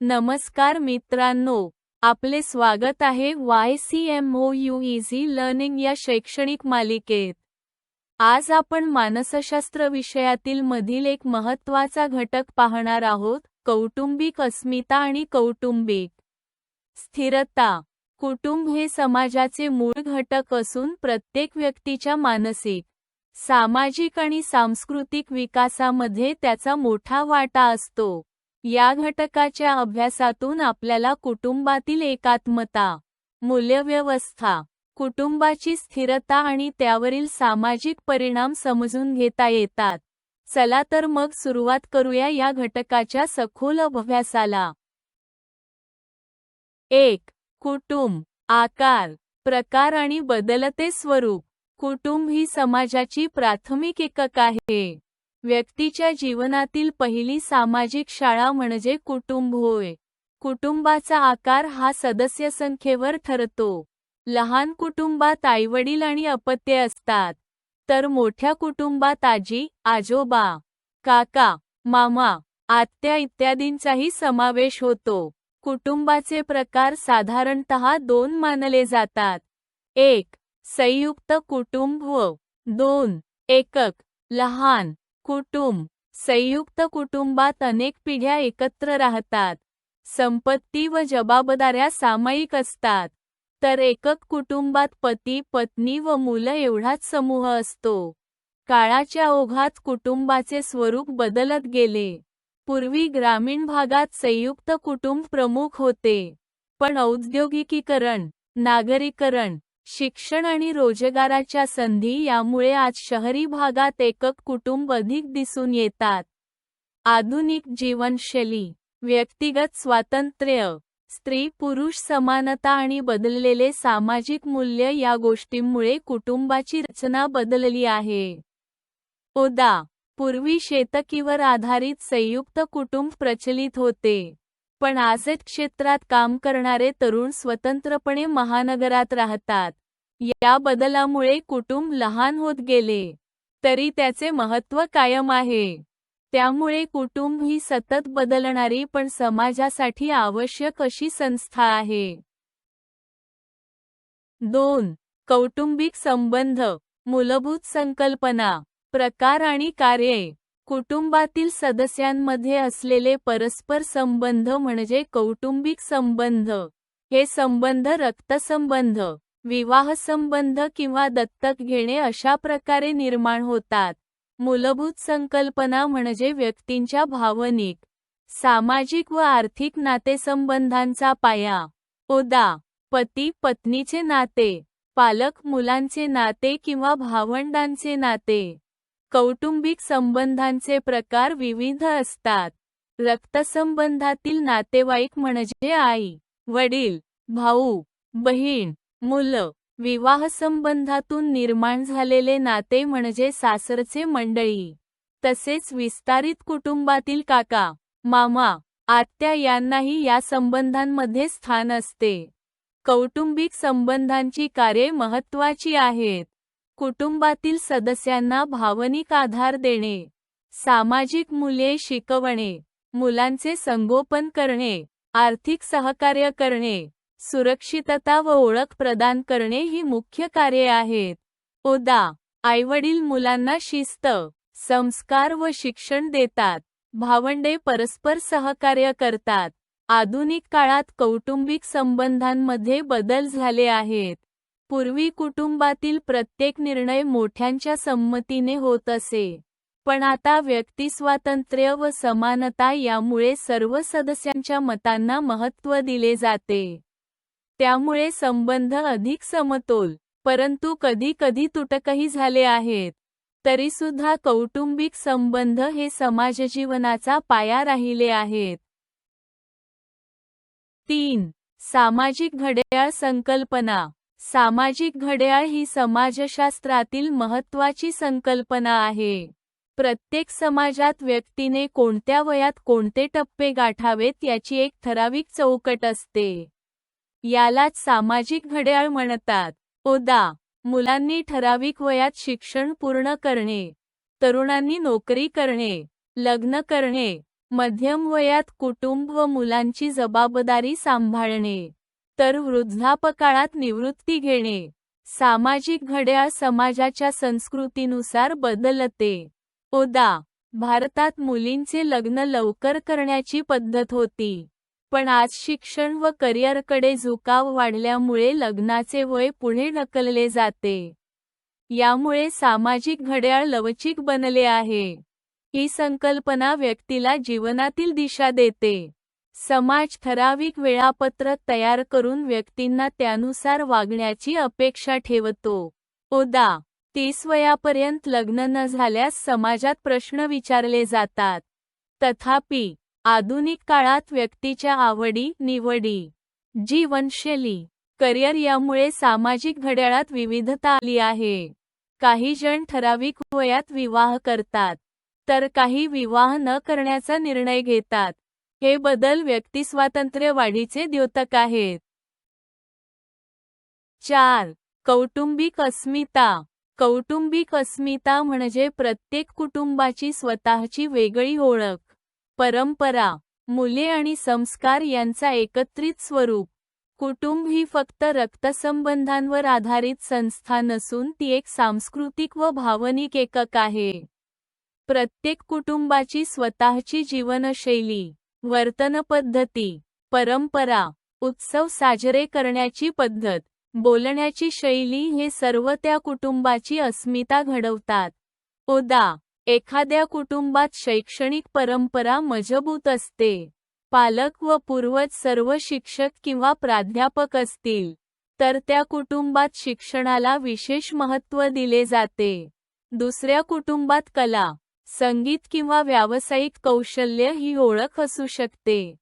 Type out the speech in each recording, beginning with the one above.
नमस्कार मित्रांनो आपले स्वागत आहे Y C M O U easy learning या शैक्षणिक मालिकेत. आज आपण मानसशास्त्र विषयातील मधील एक महत्त्वाचा घटक पाहणार आहोत कौटुंबिक अस्मिता आणि कौटुंबिक स्थिरता. कुटुंब हे समाजाचे मूळ घटक असून प्रत्येक व्यक्तीच्या मानसिक सामाजिक आणि सांस्कृतिक विकासामध्ये त्याचा मोठा वाटा असतो. या घटकाच्या अभ्यासातून आपल्याला कुटुंबातील एकात्मता मूल्यव्यवस्था कुटुंबाची स्थिरता आणि त्यावरील सामाजिक परिणाम समजून घेता येतात. चला तर मग सुरुवात करूया या घटकाच्या सखोल अभ्यासाला. एक कुटुंब आकार प्रकार आणि बदलते स्वरूप. कुटुंब ही समाजाची प्राथमिक एकक आहे. व्यक्तीच्या जीवनातील पहिली सामाजिक शाळा म्हणजे कुटुंब होय. कुटुंबाचा आकार हा सदस्य संख्येवर ठरतो. लहान कुटुंबात आईवडील आणि अपत्ये असतात. तर मोठ्या कुटुंबात आजी आजोबा काका मामा आत्या इत्यादींचाही समावेश होतो. कुटुंबाचे प्रकार साधारणतः दोन मानले जातात. एक संयुक्त कुटुंब व दोन एकक लहान कुटुंब. संयुक्त कुटुंबात अनेक पिढ्या एकत्र राहतात. संपत्ती व जबाबदाऱ्या सामायिक असतात. तर एकक कुटुंबात पती पत्नी व मुलं एवढाच समूह असतो. काळाच्या ओघात कुटुंबाचे स्वरूप बदलत गेले. पूर्वी ग्रामीण भागात संयुक्त कुटुंब प्रमुख होते. पण औद्योगिकीकरण नागरीकरण शिक्षण आणि रोजगाराच्या संधी यामुळे आज शहरी भागात एकक कुटुंब अधिक दिसून येतात. आधुनिक जीवनशैली व्यक्तिगत स्वातंत्र्य स्त्री पुरुष समानता आणि बदललेले सामाजिक मूल्य या गोष्टींमुळे कुटुंबाची रचना बदलली आहे. ओदा पूर्वी शेतकीवर आधारित संयुक्त कुटुंब प्रचलित होते. पण आजच क्षेत्रात काम करणारे तरुण स्वतंत्रपणे महानगरात राहतात. या बदलामुळे कुटुंब लहान होत गेले. तरी त्याचे महत्त्व कायम आहे. त्यामुळे कुटुंब ही सतत बदलणारी पण समाजासाठी आवश्यक अशी संस्था आहे. दोन. कौटुंबिक संबंध. मूलभूत संकल्पना. प्रकार आणि कार्ये. कुटुंबातील सदस्यांमध्ये असलेले परस्पर संबंध म्हणजे कौटुंबिक संबंध. हे संबंध रक्तसंबंध विवाह संबंध किंवा दत्तक घेणे अशा प्रकारे निर्माण होतात. मूलभूत संकल्पना म्हणजे व्यक्तींच्या भावनिक सामाजिक व आर्थिक नातेसंबंधांचा पाया. ओदा पती पत्नीचे नाते पालक मुलांचे नाते किंवा भावंडांचे नाते. कौटुंबिक संबंधांचे प्रकार विविध असतात. रक्तसंबंधातील नातेवाईक म्हणजे आई वडील भाऊ बहीण मुलं. विवाह संबंधातून निर्माण झालेले नाते म्हणजे सासरचे मंडळी. तसेच विस्तारित कुटुंबातील काका मामा आत्या यांनाही या संबंधांमध्ये स्थान असते. कौटुंबिक संबंधांची कार्ये महत्त्वाची आहेत. कुटुंबातील सदस्यांना भावनिक आधार देणे सामाजिक मूल्ये शिकवणे मुलांचे संगोपन करणे आर्थिक सहकार्य करणे सुरक्षितता व ओळख प्रदान करणे ही मुख्य कार्ये आहेत. ओदा आईवडील मुलांना शिस्त संस्कार व शिक्षण देतात. भावंडे परस्पर सहकार्य करतात. आधुनिक काळात कौटुंबिक संबंधांमध्ये बदल झाले आहेत. पूर्वी कुटुंबातील प्रत्येक निर्णय मोठ्यांच्या संमतीने होत असे. पण आता व्यक्तिस्वातंत्र्य व समानता यामुळे सर्व सदस्यांच्या मतांना महत्त्व दिले जाते. त्यामुळे संबंध अधिक समतोल परंतु कधी कधी तुटकही झाले आहेत. तरीसुद्धा कौटुंबिक संबंध हे समाजजीवनाचा पाया राहिले आहेत. तीन सामाजिक घड्याळ संकल्पना. सामाजिक घड्याळ ही समाजशास्त्रातील महत्त्वाची संकल्पना आहे. प्रत्येक समाजात व्यक्तीने कोणत्या वयात कोणते टप्पे गाठावेत याची एक ठराविक चौकट असते. यालाच सामाजिक घड्याळ म्हणतात. ओदा मुलांनी ठराविक वयात शिक्षण पूर्ण करणे. तरुणांनी नोकरी करणे. लग्न करणे. मध्यम वयात कुटुंब व मुलांची जबाबदारी सांभाळणे. तर वृद्धापकाळात निवृत्ती घेणे. सामाजिक घड्याळ समाजाच्या संस्कृतीनुसार बदलते. ओदा. भारतात मुलींचे लग्न लवकर करण्याची पद्धत होती. पण आज शिक्षण व करिअरकडे झुकाव वाढल्यामुळे लग्नाचे वय पुढे ढकलले जाते. यामुळे सामाजिक घड्याळ लवचिक बनले आहे. ही संकल्पना व्यक्तीला जीवनातील दिशा देते. समाज ठराविक वेळापत्रक तयार करून व्यक्तींना त्यानुसार वागण्याची अपेक्षा ठेवतो. ओदा तीस वयापर्यंत लग्न न झाल्यास समाजात प्रश्न विचारले जातात. तथापि आधुनिक काळात व्यक्तीच्या आवडी निवडी जीवनशैली करिअर यामुळे सामाजिक घड्याळात विविधता आली आहे. काही जण ठराविक वयात विवाह करतात तर काही विवाह न करण्याचा निर्णय घेतात. हे बदल व्यक्तिस्वातंत्र्य वाढीचे द्योतक आहेत. चार कौटुंबिक अस्मिता. कौटुंबिक अस्मिता म्हणजे प्रत्येक कुटुंबाची स्वतःची वेगळी ओळख परंपरा मुले आणि संस्कार यांचा एकत्रित स्वरूप. कुटुंब ही फक्त रक्तसंबंधांवर आधारित संस्था नसून ती एक सांस्कृतिक व भावनिक एकक आहे. प्रत्येक कुटुंबाची स्वतःची जीवनशैली. वर्तनपद्धती परंपरा उत्सव साजरे करण्याची पद्धत बोलण्याची शैली हे सर्व त्या कुटुंबाची अस्मिता घडवतात. उदा एखाद्या कुटुंबात शैक्षणिक परंपरा मजबूत असते. पालक व पूर्वज सर्व शिक्षक किंवा प्राध्यापक असतील तर त्या कुटुंबात शिक्षणाला विशेष महत्त्व दिले जाते. दुसऱ्या कुटुंबात कला संगीत किंवा व्यावसायिक कौशल्य ही ओळख असू शकते.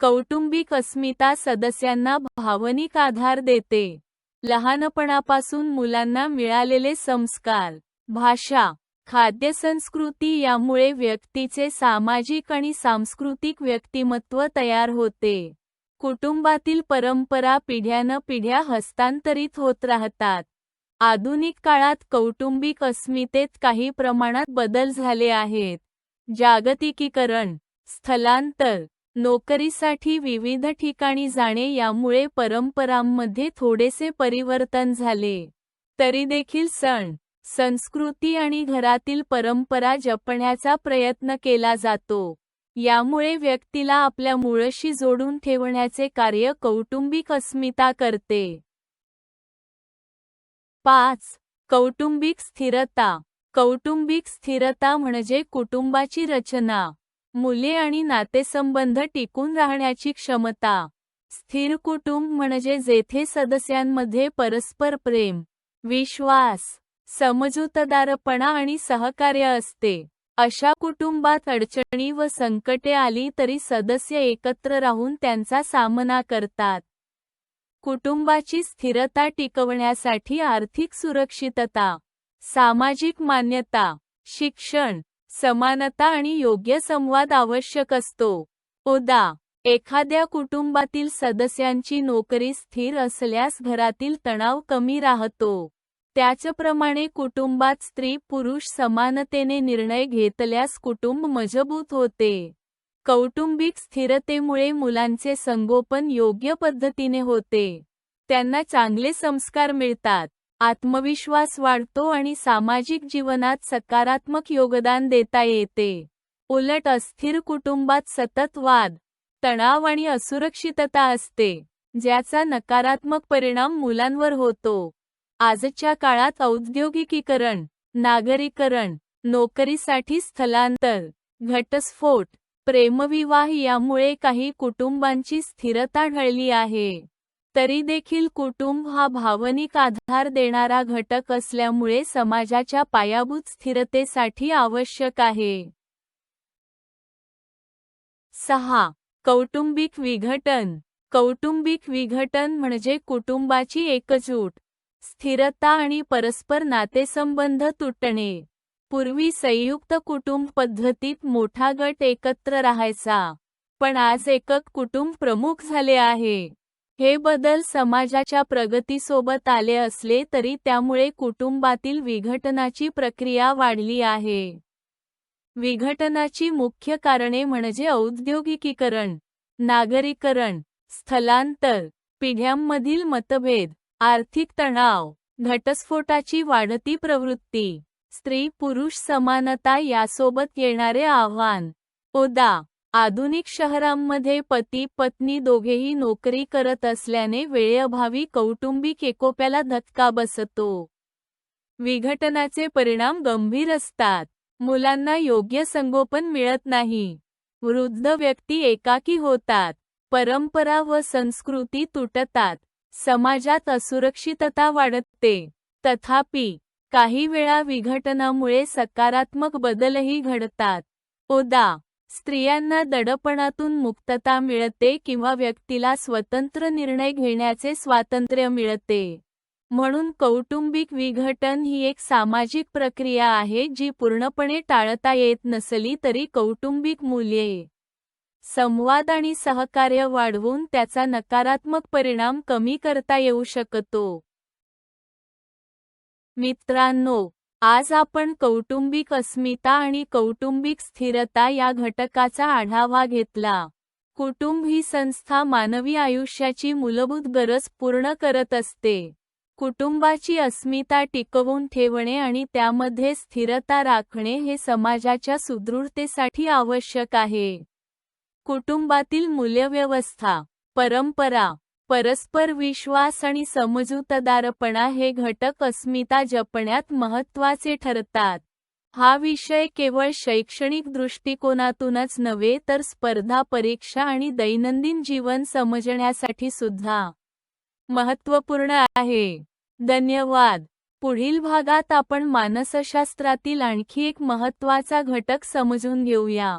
कौटुंबिक अस्मिता सदस्यांना भावनिक आधार देते. लहानपणापासून मुलांना मिळालेले संस्कार भाषा खाद्यसंस्कृती यामुळे व्यक्तीचे सामाजिक आणि सांस्कृतिक व्यक्तिमत्व तयार होते. कुटुंबातील परंपरा पिढ्यानं पिढ्या हस्तांतरित होत राहतात. आधुनिक काळात कौटुंबिक अस्मितेत काही प्रमाणात बदल झाले आहेत. जागतिकीकरण स्थलांतर नोकरीसाठी विविध ठिकाणी जाणे यामुळे परंपरांमध्ये थोडेसे परिवर्तन झाले. तरी देखील सण संस्कृती आणि घरातील परंपरा जपण्याचा प्रयत्न केला जातो. यामुळे व्यक्तीला आपल्या मुळशी जोडून ठेवण्याचे कार्य कौटुंबिक अस्मिता करते. पाच. कौटुंबिक स्थिरता. कौटुंबिक स्थिरता म्हणजे कुटुंबाची रचना. मुले आणि नातेसंबंध टिकून राहण्याची क्षमता. स्थिर कुटुंब म्हणजे जेथे सदस्यांमध्ये परस्पर प्रेम विश्वास समजूतदारपणा आणि सहकार्य असते. अशा कुटुंबात अडचणी व संकटे आली तरी सदस्य एकत्र राहून त्यांचा सामना करतात. कुटुंबाची स्थिरता टिकवण्यासाठी आर्थिक सुरक्षितता सामाजिक मान्यता शिक्षण समानता आणि योग्य संवाद आवश्यक असतो. उदा एखाद्या कुटुंबातील सदस्यांची नोकरी स्थिर असल्यास घरातील तणाव कमी राहतो. त्याचप्रमाणे कुटुंबात स्त्री पुरुष समानतेने निर्णय घेतल्यास कुटुंब मजबूत होते. कौटुंबिक स्थिरतेमुळे मुलांचे संगोपन योग्य पद्धतीने होते. त्यांना चांगले संस्कार मिळतात. आत्मविश्वास वाढतो आणि सामाजिक जीवनात सकारात्मक योगदान देता येते. उलट अस्थिर कुटुंबात सतत वाद तणाव आणि असुरक्षितता असते ज्याचा नकारात्मक परिणाम मुलांवर होतो. आजच्या काळात औद्योगिकीकरण नागरीकरण नोकरीसाठी स्थलांतर घटस्फोट प्रेमविवाह यामुळे काही कुटुंबांची स्थिरता ढळली आहे. तरी देखील कुटुंब हा भावनिक आधार देणारा घटक असल्यामुळे समाजाच्या पायाभूत स्थिरतेसाठी आवश्यक आहे. सहा. कौटुंबिक विघटन. कौटुंबिक विघटन म्हणजे कुटुंबाची एकजूट स्थिरता आणि परस्पर नातेसंबंध तुटणे. पूर्वी संयुक्त कुटुंब पद्धतीत मोठा गट एकत्र राहायचा पण आज एकक कुटुंब प्रमुख झाले आहे. हे बदल समाजाच्या प्रगतीसोबत आले असले तरी त्यामुळे कुटुंबातील विघटनाची प्रक्रिया वाढली आहे. विघटनाची मुख्य कारणे म्हणजे औद्योगिकीकरण नागरीकरण स्थलांतर पिढ्यांमधील मतभेद आर्थिक तणाव घटस्फोटाची वाढती प्रवृत्ती. स्त्री पुरुष समानता यासोबत येणारे आव्हान. ओदा आधुनिक शहरांमध्ये पती पत्नी दोघेही नोकरी करत असल्याने वेळेअभावी कौटुंबिक एकोप्याला धक्का बसतो. विघटनाचे परिणाम गंभीर असतात. मुलांना योग्य संगोपन मिळत नाही. वृद्ध व्यक्ती एकाकी होतात. परंपरा व संस्कृती तुटतात. समाजात असुरक्षितता वाढते. तथापि काही वेळा विघटनामुळे सकारात्मक बदलही घडतात. ओदा स्त्रियांना दडपणातून मुक्तता मिळते किंवा व्यक्तीला स्वतंत्र निर्णय घेण्याचे स्वातंत्र्य मिळते. म्हणून कौटुंबिक विघटन ही एक सामाजिक प्रक्रिया आहे जी पूर्णपणे टाळता येत नसली तरी कौटुंबिक मूल्ये संवाद आणि सहकार्य वाढवून त्याचा नकारात्मक परिणाम कमी करता येऊ शकतो. मित्रांनो आज आपण कौटुंबिक अस्मिता आणि कौटुंबिक स्थिरता या घटकाचा आढावा घेतला. कुटुंब ही संस्था मानवी आयुष्याची मूलभूत गरज पूर्ण करत असते. कुटुंबाची अस्मिता टिकवून ठेवणे आणि त्यामध्ये स्थिरता राखणे हे समाजाच्या सुदृढतेसाठी आवश्यक आहे. कुटुंबातील मूल्यव्यवस्था परंपरा परस्पर विश्वास आणि समजूतदारपणा हे घटक अस्मिता जपण्यात महत्त्वाचे ठरतात. हा विषय केवळ शैक्षणिक दृष्टिकोनातूनच नव्हे तर स्पर्धा परीक्षा आणि दैनंदिन जीवन समजण्यासाठी सुद्धा महत्त्वपूर्ण आहे. धन्यवाद. पुढील भागात आपण मानसशास्त्रातील आणखी एक महत्त्वाचा घटक समजून घेऊया.